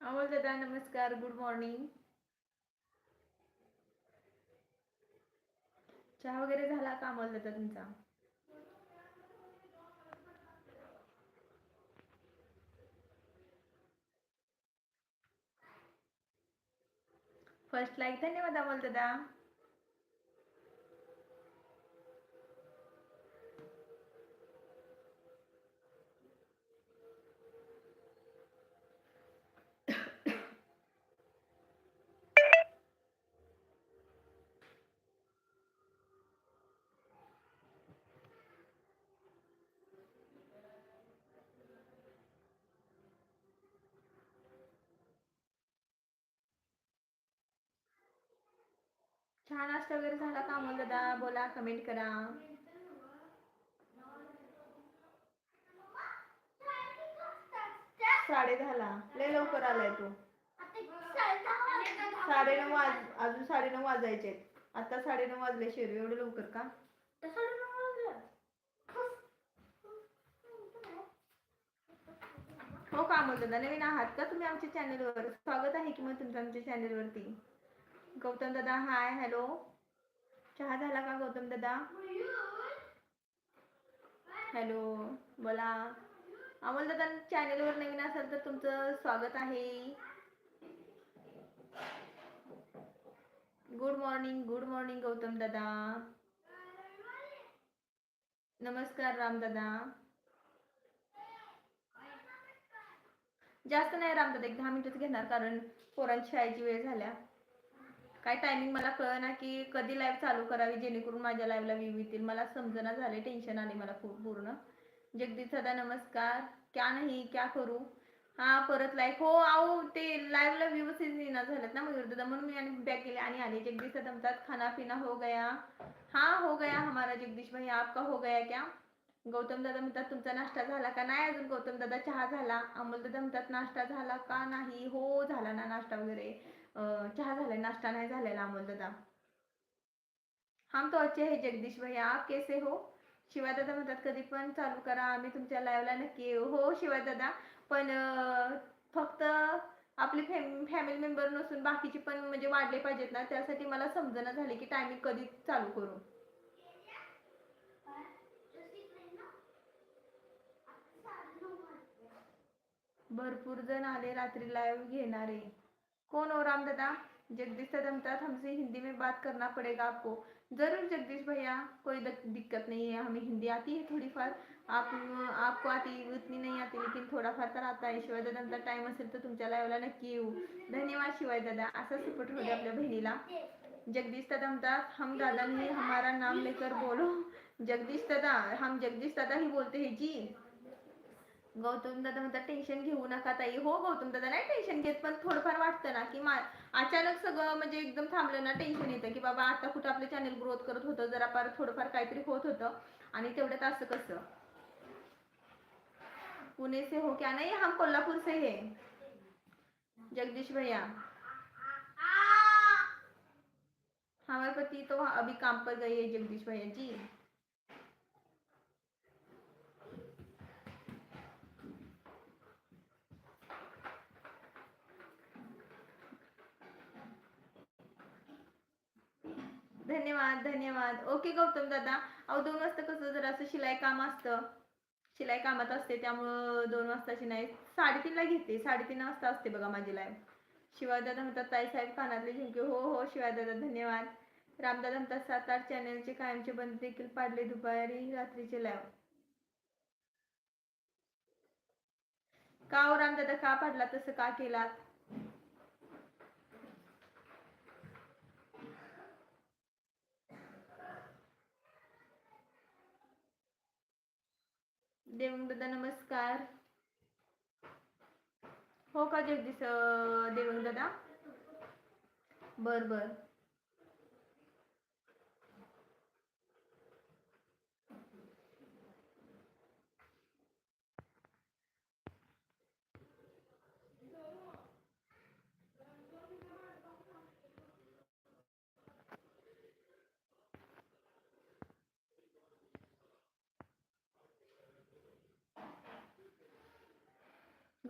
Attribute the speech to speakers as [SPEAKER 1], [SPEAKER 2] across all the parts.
[SPEAKER 1] अमोल दादा नमस्कार good morning चहा वगैरे झाला का अमोल दादा तुमचा? फर्स्ट लाईक धन्यवाद अमोल दादा. चहा नाश्ता वगैरे झाला का अमोल दादा? बोला कमेंट करा. साडे दहाला. लय लवकर आलाय तू. साडेनऊ वाज अजून साडेनऊ वाजायचे आता साडेनऊ वाजले शेरू एवढं लवकर का? हो का दादा? नवीन आहात का तुम्ही आमच्या चॅनलवर स्वागत आहे की मग तुमचं आमच्या चॅनलवरती गौतम दादा हाय हॅलो चहा झाला का गौतम दादा? हॅलो बोला. अमोल दादा चॅनलवर नवीन असाल तर तुमचं स्वागत आहे. Good morning good morning Gautam दादा. नमस्कार राम दादा. जास्त नाही राम दादा एक दहा मिनिटच घेणार कारण पोरांची शाळेची वेळ झाल्या. काय टायमिंग मला कळना की कधी लाईव्ह चालू करावी जेणेकरून माझ्या लाईव्हला व्ह्यू येतील. मला समजना झाले टेन्शन आले मला खूप पूर्ण. जगदीश दादा नमस्कार. क्या नाही क्या करू? हा परत लाईव्ह हो आओ ते लाईव्हला व्ह्यूज येणार झालेत ना मयूर दादा? म्हणून मी आणि बॅक केले आणि आले. जगदीश सदा म्हणतात खाना पिना हो गया. हा हो गया हमारा जगदीश भाई. आपका हो गया क्या? गौतम दादा म्हणतात तुमचा नाश्ता झाला का? नाही अजून गौतम दादा चहा झाला. अमोल दादा म्हणतात नाश्ता झाला का नाही? हो झाला ना नाश्ता वगैरे. चहा झालाय नाश्ता नाही झालेला अमोल दादा हम तो अच्छे है जगदीश भैया. आप कैसे हो? शिवाय दादा म्हणतात कधी पण चालू करा. आम्ही तुमच्या लाईव्हला नक्की येऊ. हो शिवाय दादा पण फक्त फक्त आपली फॅमिली मेंबर नसून बाकीचे पण म्हणजे वाढले पाहिजेत ना त्यासाठी मला समजणं झाले की टायमिंग कधी चालू करू. भरपूर जण आले रात्री लाईव्ह घेणारे. कौन हो राम दादा? जगदीश दादा म्हणतात हमसे हिंदी में बात करना पड़ेगा आपको। जरूर जगदीश भैया कोई दिक्कत नहीं है हमें हिंदी आती है थोड़ी फार। आप आपको आती उतनी नहीं आती लेकिन थोडाफार तर आता आहे शिवाय दादा टाइम असेल तर तुमच्या लाईव्हला नक्की येऊ। धन्यवाद शिवाय दादा असा सपोर्ट होते आपल्या बहिणीला। जगदीश दादा म्हणतात हम दादा ने हमारा नाम लेकर बोलो। जगदीश दादा हम जगदीश दादा ही बोलते हैं जी। गौतम दादा म्हणतात टेन्शन घेऊ नका ताई. हो गौतम दादा नाही टेन्शन घेत पण थोडंफार वाटतं ना की मा अचानक सगळं म्हणजे एकदम थांबलं ना टेन्शन येतं की बाबा आता कुठं आपलं चॅनल ग्रोथ करत होतं जरा फार थोडंफार काहीतरी होत होतं. आणि तेवढ्यात असं कसं? पुणे से हो क्या नाही हम कोल्हापूर से है. जगदीश भैया. हमारे पति तो अभी काम पर गई है जगदीश भैया जी. धन्यवाद धन्यवाद. ओके गौतम दादा. अहो दोन वाजता कसं जर असं शिलाई काम असतं. शिलाई कामात असते त्यामुळं दोन वाजताची नाही साडेतीनला घेते. साडेतीन वाजता असते बघा माझी लाईव्ह शिवादादा म्हणतात ताई साहेब कानातले झुमके. हो हो शिवादादा धन्यवाद. रामदादा म्हणतात सात आठ चॅनलचे कायमचे बंद देखील पाडले दुपारी रात्रीचे लाईव्ह का ओ रामदादा का पाडला तसं का केलात? दादा नमस्कार. हो का जगदीश देवंग दादा बर बर.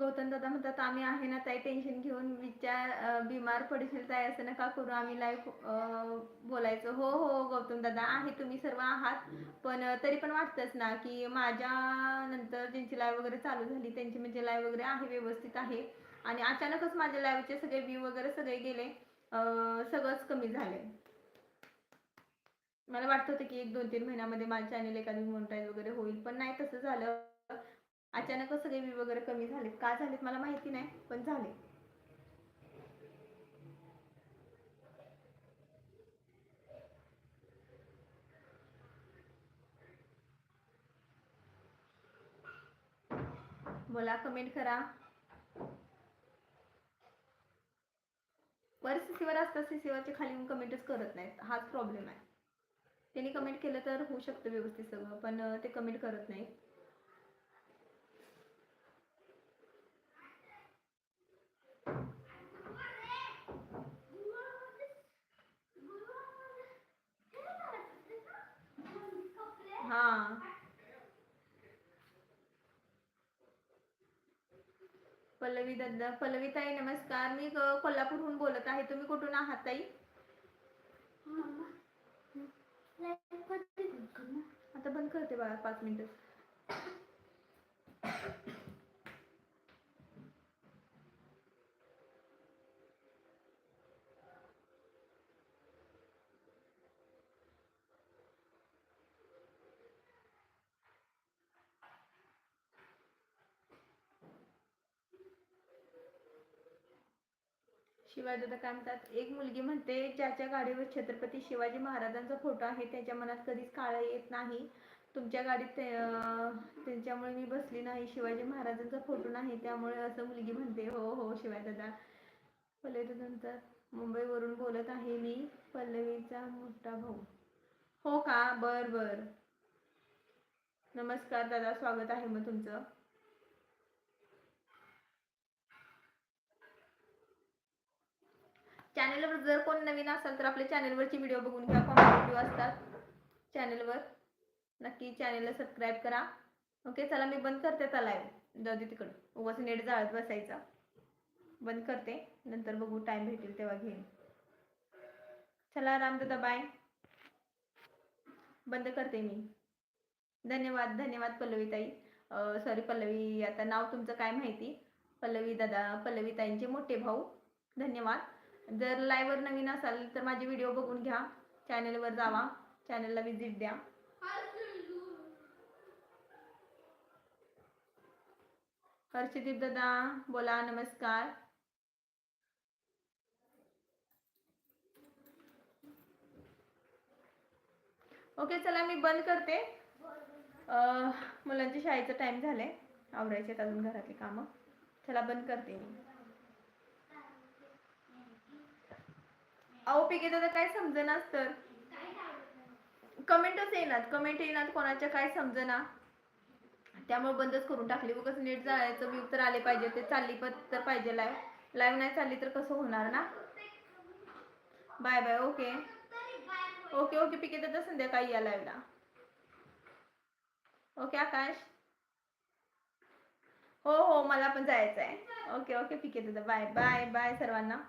[SPEAKER 1] गौतम दादा म्हणतात आम्ही आहे ना ताई टेन्शन घेऊन विचार बिमार पडशील ताई असं नका करू आम्ही लाईव्ह बोलायचं. हो हो गौतम दादा आहे तुम्ही सर्व आहात. पण तरी पण वाटतंच ना की माझ्या नंतर ज्यांची लाईव्ह वगैरे चालू झाली त्यांची म्हणजे लाईव्ह वगैरे आहे व्यवस्थित आहे. आणि अचानकच माझ्या लाईव्हचे सगळे व्ह्यू वगैरे सगळे गेले सगळंच कमी झाले. मला वाटत होतं की एक दोन तीन महिन्यामध्ये माझ्या चॅनल एखादी मोनिटाईज वगैरे होईल पण नाही तसं झालं. अचानकच सगळे व्ह्यू वगैरे कमी झालेत. का झालेत मला माहिती नाही पण झाले. बोला कमेंट करा. वर सीसीवर असतात सीसीवरच्या खाली येऊन कमेंटच करत नाहीत. हाच प्रॉब्लेम आहे. त्यांनी कमेंट केलं तर होऊ शकतं व्यवस्थित सगळं पण ते कमेंट करत नाहीत. हा. पल्लवी दादा पल्लवी ताई नमस्कार. मी कोल्हापूरहून बोलत आहे. तुम्ही कुठून आहात ताई? आता बंद करते बाळा पाच मिनिटं. शिवाजीदा दादा काय म्हणतात एक मुलगी म्हणते ज्याच्या गाडीवर छत्रपती शिवाजी महाराजांचा फोटो आहे त्याच्या मनात कधीच काळ येत नाही. तुमच्या गाडीत ते- त्यांच्यामुळे मी बसली नाही शिवाजी महाराजांचा फोटो नाही त्यामुळे असं मुलगी म्हणते हो हो शिवाय दादा. पल्लवी दादा मुंबईवरून बोलत आहे मी पल्लवीचा मोठा भाऊ. हो का? बर बर. नमस्कार दादा स्वागत आहे मग तुमचं. चॅनलवर जर कोण नवीन असाल तर आपल्या चॅनलवरची व्हिडिओ बघून घ्या कॉमेडी व्हिडिओ असतात. चॅनलवर नक्की चॅनलला सबस्क्राईब करा. ओके चला मी बंद करते आता लाईव्ह जाऊ दे तिकडं. उगाच नेट जाळत बसायचा. बंद करते. नंतर बघू टाइम भेटेल तेव्हा घेईन. चला रामदादा बाय बंद करते मी. धन्यवाद धन्यवाद पल्लवी ताई सॉरी पल्लवी आता नाव तुमचं काय माहिती? पल्लवी दादा पल्लवी ताईंचे मोठे भाऊ. धन्यवाद. जर लाईव्हवर नवीन असाल तर माझे व्हिडिओ बघून घ्या. चॅनेलवर जावा. चॅनेलला व्हिजिट द्या. हर्षदीप दादा बोला नमस्कार. ओके चला मी बंद करते. मुलांच्या शाळेचं टाइम झालंय. आवरायचे अजून घरातली कामं. चला बंद करते मी. अहो पिके दादा काय समजेनाच तर कमेंटच येणार. कमेंट येणार कोणाच्या काय समजना? त्यामुळे बंदच करून टाकली. उगाच नेट जायचं व्यू तर आले पाहिजे. ते चालली पण तर पाहिजे लाईव्ह लाईव्ह नाही चालली तर कसं होणार ना? Bye bye okay okay okay PK दादा संध्याकाळी या लाईव्हला ओके आकाश? हो हो मला पण जायचं आहे ओके ओके पिके दादा बाय बाय बाय सर्वांना.